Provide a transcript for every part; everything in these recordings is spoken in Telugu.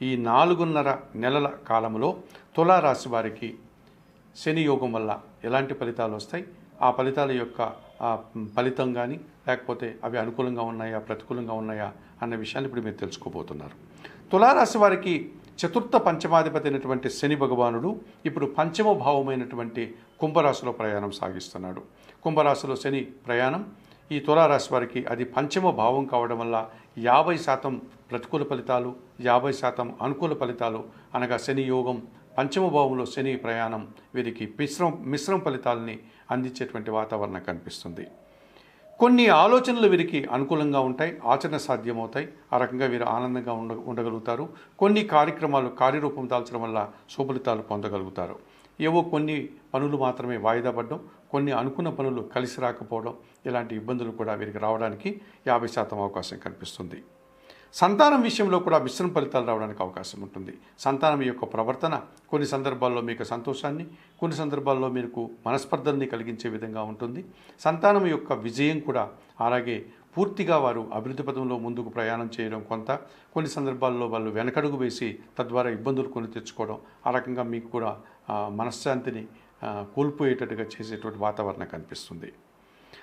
ఈ నాలుగున్నర నెలల కాలంలో తులారాశి వారికి శని యోగం వల్ల ఎలాంటి ఫలితాలు వస్తాయి? ఆ ఫలితాల యొక్క ఫలితం కానీ లేకపోతే అవి అనుకూలంగా ఉన్నాయా ప్రతికూలంగా ఉన్నాయా అన్న విషయాన్ని ఇప్పుడు మీరు తెలుసుకోబోతున్నారు. తులారాశి వారికి చతుర్థ పంచమాధిపతి అయినటువంటి శని భగవానుడు ఇప్పుడు పంచమ భావమైనటువంటి కుంభరాశిలో ప్రయాణం సాగిస్తున్నాడు. కుంభరాశిలో శని ప్రయాణం ఈ తులారాశి వారికి అది పంచమ భావం కావడం వల్ల యాభై శాతం ప్రతికూల ఫలితాలు యాభై శాతం అనుకూల ఫలితాలు అనగా శని యోగం పంచమ భావంలో శని ప్రయాణం వీరికి మిశ్రమ మిశ్రమ ఫలితాలని అందించేటువంటి వాతావరణం కనిపిస్తుంది. కొన్ని ఆలోచనలు వీరికి అనుకూలంగా ఉంటాయి ఆచరణ సాధ్యమవుతాయి. ఆ రకంగా వీరు ఆనందంగా ఉండ ఉండగలుగుతారు. కొన్ని కార్యక్రమాలు కార్యరూపం దాల్చడం వల్ల సుఫలితాలు పొందగలుగుతారు. ఏవో కొన్ని పనులు మాత్రమే వాయిదా పడడం కొన్ని అనుకున్న పనులు కలిసి రాకపోవడం ఇలాంటి ఇబ్బందులు కూడా వీరికి రావడానికి యాభై శాతం అవకాశం కనిపిస్తుంది సంతానం విషయంలో కూడా మిశ్రమ ఫలితాలు రావడానికి అవకాశం ఉంటుంది. సంతానం యొక్క ప్రవర్తన కొన్ని సందర్భాల్లో మీకు సంతోషాన్ని కొన్ని సందర్భాల్లో మీకు మనస్పర్ధల్ని కలిగించే విధంగా ఉంటుంది. సంతానం యొక్క విజయం కూడా అలాగే పూర్తిగా వారు అభివృద్ధి పదంలో ముందుకు ప్రయాణం చేయడం కొంత కొన్ని సందర్భాల్లో వాళ్ళు వెనకడుగు వేసి తద్వారా ఇబ్బందులు కొని తెచ్చుకోవడం ఆ రకంగా మీకు కూడా మనశ్శాంతిని కోల్పోయేటట్టుగా చేసేటువంటి వాతావరణం కనిపిస్తుంది.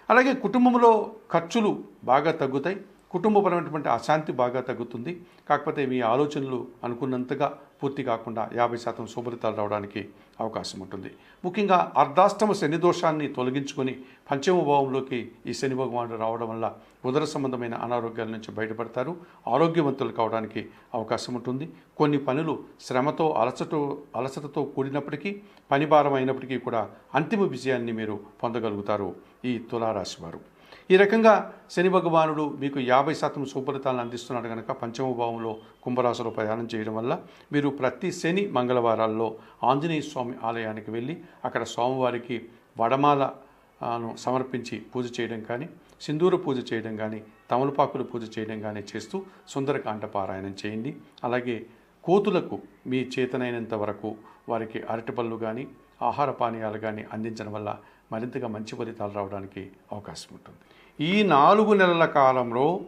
అలాగే కుటుంబంలో ఖర్చులు బాగా తగ్గుతాయి. కుటుంబపరమైనటువంటి అశాంతి బాగా తగ్గుతుంది. కాకపోతే మీ ఆలోచనలు అనుకున్నంతగా పూర్తి కాకుండా యాభై శాతం శుభలితాలు రావడానికి అవకాశం ఉంటుంది. ముఖ్యంగా అర్ధాష్టమ శని దోషాన్ని తొలగించుకొని పంచమ భావంలోకి ఈ శని భగవానుడు రావడం వల్ల ఉదర సంబంధమైన అనారోగ్యాల నుంచి బయటపడతారు. ఆరోగ్యవంతులు కావడానికి అవకాశం ఉంటుంది. కొన్ని పనులు శ్రమతో అలసట అలసటతో కూడినప్పటికీ పని భారం అయినప్పటికీ కూడా అంతిమ విజయాన్ని మీరు పొందగలుగుతారు ఈ తులారాశి వారు. ఈ రకంగా శని భగవానుడు మీకు యాభై శాతం సుఫలితాలను అందిస్తున్నాడు కనుక పంచమ భావంలో కుంభరాశిలో ప్రయాణం చేయడం వల్ల మీరు ప్రతి శని మంగళవారాల్లో ఆంజనేయ స్వామి ఆలయానికి వెళ్ళి అక్కడ స్వామివారికి వడమాలను సమర్పించి పూజ చేయడం కానీ సింధూర పూజ చేయడం కానీ తమలపాకులు పూజ చేయడం కానీ చేస్తూ సుందరకాండ పారాయణం చేయండి. అలాగే కోతులకు మీ చేతనైనంత వరకు వారికి అరటిపళ్ళు కానీ ఆహార పానీయాలు కానీ అందించడం వల్ల మరింతగా మంచి ఫలితాలు రావడానికి అవకాశం ఉంటుంది. ఈ నాలుగు నెలల కాలంలో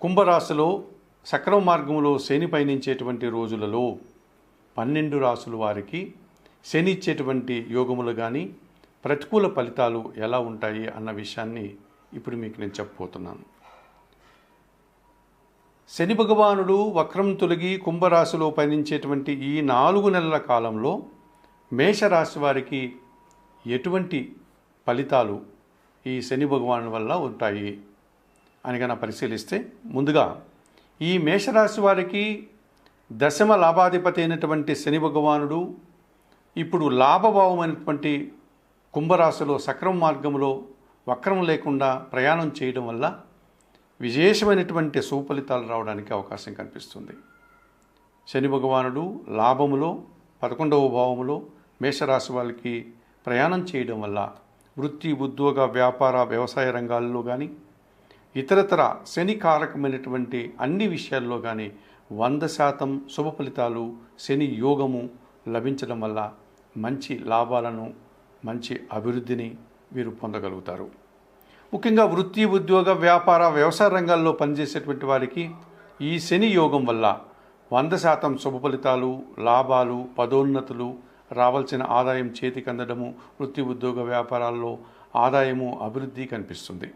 కుంభరాశిలో సక్రమ మార్గంలో శని పయనించేటువంటి రోజులలో పన్నెండు రాసుల వారికి శని ఇచ్చేటువంటి యోగములు కానీ ప్రతికూల ఫలితాలు ఎలా ఉంటాయి అన్న విషయాన్ని ఇప్పుడు మీకు నేను చెప్పబోతున్నాను. శని భగవానుడు వక్రం తొలగి కుంభరాశిలో పయనించేటువంటి ఈ నాలుగు నెలల కాలంలో మేషరాశి వారికి ఎటువంటి ఫలితాలు ఈ శని భగవాను వల్ల ఉంటాయి? అని కనుక పరిశీలిస్తే ముందుగా ఈ మేషరాశి వారికి దశమ లాభాధిపతి అయినటువంటి శని భగవానుడు ఇప్పుడు లాభభావమైనటువంటి కుంభరాశిలో సక్రమ మార్గంలో వక్రం లేకుండా ప్రయాణం చేయడం వల్ల విశేషమైనటువంటి సుఫలితాలు రావడానికి అవకాశం కనిపిస్తుంది. శని భగవానుడు లాభములో పదకొండవ భావములో మేషరాశి వాళ్ళకి ప్రయాణం చేయడం వల్ల వృత్తి ఉద్యోగ వ్యాపార వ్యవసాయ రంగాల్లో కానీ ఇతరతర శని కారకమైనటువంటి అన్ని విషయాల్లో కానీ వంద శాతం శుభ ఫలితాలు శని యోగము లభించడం వల్ల మంచి లాభాలను మంచి అభివృద్ధిని వీరు పొందగలుగుతారు. ముఖ్యంగా వృత్తి ఉద్యోగ వ్యాపార వ్యవసాయ రంగాల్లో పనిచేసేటువంటి వారికి ఈ శని యోగం వల్ల వంద శాతం శుభ ఫలితాలు లాభాలు పదోన్నతులు రావాల్సిన ఆదాయం చేతికి అందడము వృత్తి ఉద్యోగ వ్యాపారాల్లో ఆదాయము అభివృద్ధి కనిపిస్తుంది.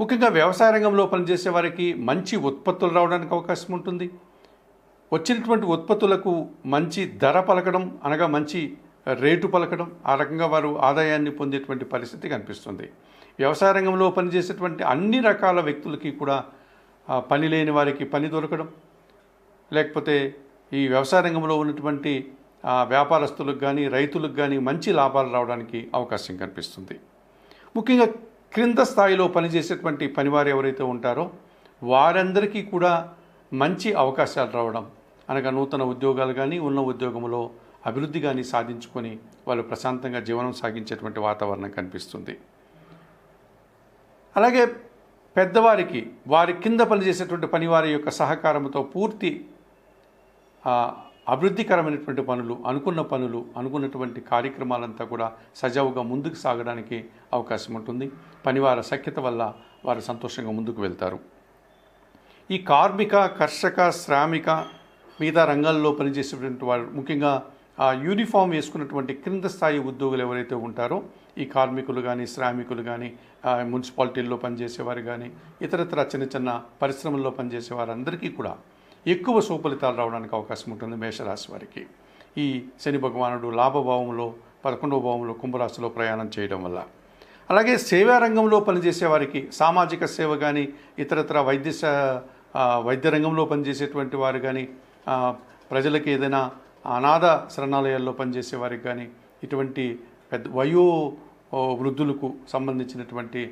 ముఖ్యంగా వ్యవసాయ రంగంలో పనిచేసే వారికి మంచి ఉత్పత్తులు రావడానికి అవకాశం ఉంటుంది. వచ్చినటువంటి ఉత్పత్తులకు మంచి ధర పలకడం అనగా మంచి రేటు పలకడం ఆ రకంగా వారు ఆదాయాన్ని పొందేటువంటి పరిస్థితి కనిపిస్తుంది. వ్యవసాయ రంగంలో పనిచేసేటువంటి అన్ని రకాల వ్యక్తులకి కూడా పని లేని వారికి పని దొరకడం. లేకపోతే ఈ వ్యవసాయ రంగంలో ఉన్నటువంటి వ్యాపారస్తులకు కానీ రైతులకు కానీ మంచి లాభాలు రావడానికి అవకాశం కనిపిస్తుంది. ముఖ్యంగా క్రింద స్థాయిలో పనిచేసేటువంటి పనివారు ఎవరైతే ఉంటారో వారందరికీ కూడా మంచి అవకాశాలు రావడం అనగా నూతన ఉద్యోగాలు కానీ ఉన్న ఉద్యోగంలో అభివృద్ధి కానీ సాధించుకొని వాళ్ళు ప్రశాంతంగా జీవనం సాగించేటువంటి వాతావరణం కనిపిస్తుంది. అలాగే పెద్దవారికి వారి కింద పనిచేసేటువంటి పనివారి యొక్క సహకారంతో పూర్తి అభివృద్ధికరమైనటువంటి పనులు అనుకున్న పనులు అనుకున్నటువంటి కార్యక్రమాలంతా కూడా సజావుగా ముందుకు సాగడానికి అవకాశం ఉంటుంది. పనివార సఖ్యత వల్ల వారు సంతోషంగా ముందుకు వెళ్తారు. ఈ కార్మిక కర్షక శ్రామిక మిగతా రంగాల్లో పనిచేసేటువంటి వారు ముఖ్యంగా ఆ యూనిఫామ్ వేసుకున్నటువంటి క్రింద స్థాయి ఉద్యోగులు ఎవరైతే ఉంటారో ఈ కార్మికులు కానీ శ్రామికులు కానీ మున్సిపాలిటీల్లో పనిచేసేవారు కానీ ఇతరత్ర చిన్న చిన్న పరిశ్రమల్లో పనిచేసే వారందరికీ కూడా ఎక్కువ సుఫలితాలు రావడానికి అవకాశం ఉంటుంది మేషరాశి వారికి. ఈ శని భగవానుడు లాభభావంలో పదకొండవ భావంలో కుంభరాశిలో ప్రయాణం చేయడం వల్ల. అలాగే సేవా రంగంలో పనిచేసే వారికి సామాజిక సేవ కానీ ఇతరత్ర వైద్య వైద్య రంగంలో పనిచేసేటువంటి వారు కానీ ప్రజలకు ప్రజలకి ఏదైనా అనాథ శరణాలయాల్లో పనిచేసే వారికి కానీ ఇటువంటి పెద్ద వయో వృద్ధులకు సంబంధించినటువంటి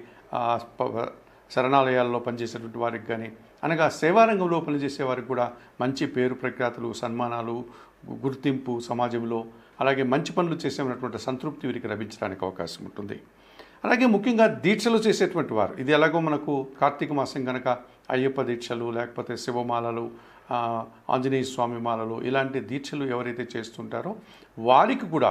ప- శరణాలయాల్లో పనిచేసేటువంటి వారికి కానీ అనగా సేవారంగంలో పనిచేసేవారికి పనిచేసే వారికి కూడా మంచి పేరు ప్రఖ్యాతులు సన్మానాలు గుర్తింపు సమాజంలో అలాగే మంచి పనులు చేసేటువంటి సంతృప్తి వీరికి లభించడానికి అవకాశం ఉంటుంది. అలాగే ముఖ్యంగా దీక్షలు చేసేటువంటి వారు. ఇది ఎలాగో మనకు కార్తీక మాసం కనుక అయ్యప్ప దీక్షలు లేకపోతే శివమాలలు ఆంజనేయ స్వామి మాలలు ఇలాంటి దీక్షలు ఎవరైతే చేస్తుంటారో వారికి కూడా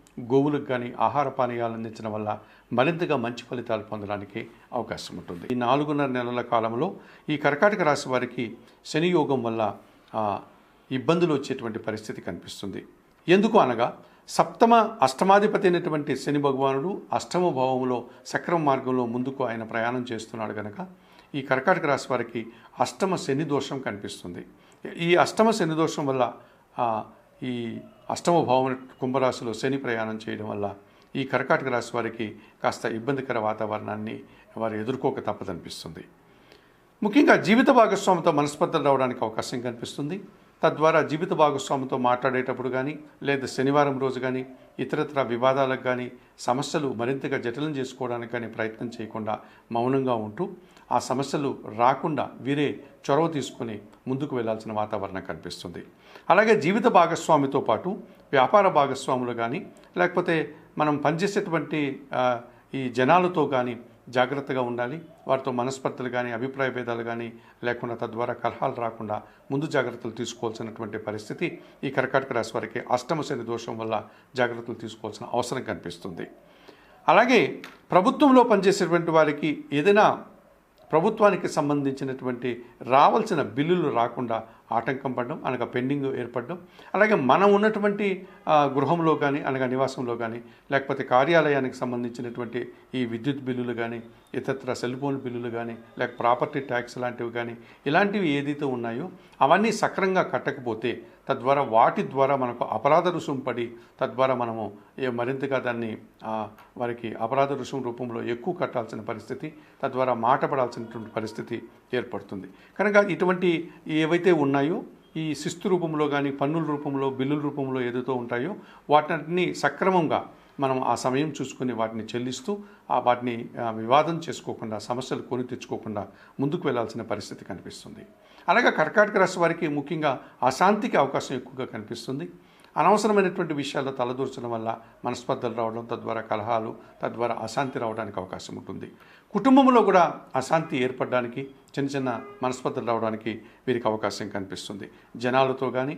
గోవులకు కానీ ఆహార పానీయాలు అందించడం వల్ల మరింతగా మంచి ఫలితాలు పొందడానికి అవకాశం ఉంటుంది. ఈ నాలుగున్నర నెలల కాలంలో ఈ కర్కాటక రాశి వారికి శని యోగం వల్ల ఇబ్బందులు వచ్చేటువంటి పరిస్థితి కనిపిస్తుంది. ఎందుకు అనగా సప్తమ అష్టమాధిపతి అయినటువంటి శని భగవానుడు అష్టమ భావంలో సక్రమ మార్గంలో ముందుకు ఆయన ప్రయాణం చేస్తున్నాడు కనుక ఈ కర్కాటక రాశి వారికి అష్టమ శని దోషం కనిపిస్తుంది. ఈ అష్టమ శని దోషం వల్ల ఈ అష్టమ భావం కుంభరాశిలో శని ప్రయాణం చేయడం వల్ల ఈ కర్కాటక రాశి వారికి కాస్త ఇబ్బందికర వాతావరణాన్ని వారు ఎదుర్కోక తప్పదనిపిస్తుంది ముఖ్యంగా జీవిత భాగస్వామితో మనస్పర్ధలు రావడానికి అవకాశం కనిపిస్తుంది. తద్వారా జీవిత భాగస్వామితో మాట్లాడేటప్పుడు కానీ లేదా శనివారం రోజు కానీ ఇతరత్ర వివాదాలకు కానీ సమస్యలు మరింతగా జటిలం చేసుకోవడానికి కానీ ప్రయత్నం చేయకుండా మౌనంగా ఉంటూ ఆ సమస్యలు రాకుండా వీరే చొరవ తీసుకుని ముందుకు వెళ్ళాల్సిన వాతావరణం కనిపిస్తుంది. అలాగే జీవిత భాగస్వామితో పాటు వ్యాపార భాగస్వాములు కానీ లేకపోతే మనం పనిచేసేటువంటి ఈ జనాలతో కానీ జాగ్రత్తగా ఉండాలి. వారితో మనస్పర్ధలు కానీ అభిప్రాయ భేదాలు కానీ లేకుండా తద్వారా కలహాలు రాకుండా ముందు జాగ్రత్తలు తీసుకోవాల్సినటువంటి పరిస్థితి ఈ కర్కాటక రాశి వారికి అష్టమ శని దోషం వల్ల జాగ్రత్తలు తీసుకోవాల్సిన అవసరం కనిపిస్తుంది. అలాగే ప్రభుత్వంలో పనిచేసేటువంటి వారికి ఏదైనా ప్రభుత్వానికి సంబంధించినటువంటి రావాల్సిన బిల్లులు రాకుండా ఆటంకం పడడం అనగా పెండింగ్ ఏర్పడడం అలాగే మనం ఉన్నటువంటి గృహంలో కానీ అనగా నివాసంలో కానీ లేకపోతే కార్యాలయానికి సంబంధించినటువంటి ఈ విద్యుత్ బిల్లులు కానీ ఇతరత్ర సెల్ ఫోన్ బిల్లులు కానీ లేక ప్రాపర్టీ ట్యాక్స్ లాంటివి కానీ ఇలాంటివి ఏదైతే ఉన్నాయో అవన్నీ సక్రంగా కట్టకపోతే తద్వారా వాటి ద్వారా మనకు అపరాధ రుసుం పడి తద్వారా మనము ఏ మరింతగా దాన్ని వారికి అపరాధ రుసుము రూపంలో ఎక్కువ కట్టాల్సిన పరిస్థితి తద్వారా మాట పడాల్సినటువంటి పరిస్థితి ఏర్పడుతుంది. కనుక ఇటువంటి ఏవైతే ఉన్నాయో ఈ శిస్తు రూపంలో కానీ పన్నుల రూపంలో బిల్లుల రూపంలో ఏదైతే ఉంటాయో వాటిని సక్రమంగా మనం ఆ సమయం చూసుకుని వాటిని చెల్లిస్తూ ఆ వాటిని వివాదం చేసుకోకుండా సమస్యలు కొని తెచ్చుకోకుండా ముందుకు వెళ్ళాల్సిన పరిస్థితి కనిపిస్తుంది. అలాగే కర్కాటక రాశి వారికి ముఖ్యంగా అశాంతికి అవకాశం ఎక్కువగా కనిపిస్తుంది. అనవసరమైనటువంటి విషయాల్లో తలదూర్చడం వల్ల మనస్పర్ధలు రావడం తద్వారా కలహాలు తద్వారా అశాంతి రావడానికి అవకాశం ఉంటుంది. కుటుంబంలో కూడా అశాంతి ఏర్పడడానికి చిన్న చిన్న మనస్పర్ధలు రావడానికి వీరికి అవకాశం కనిపిస్తుంది. జనాలతో కానీ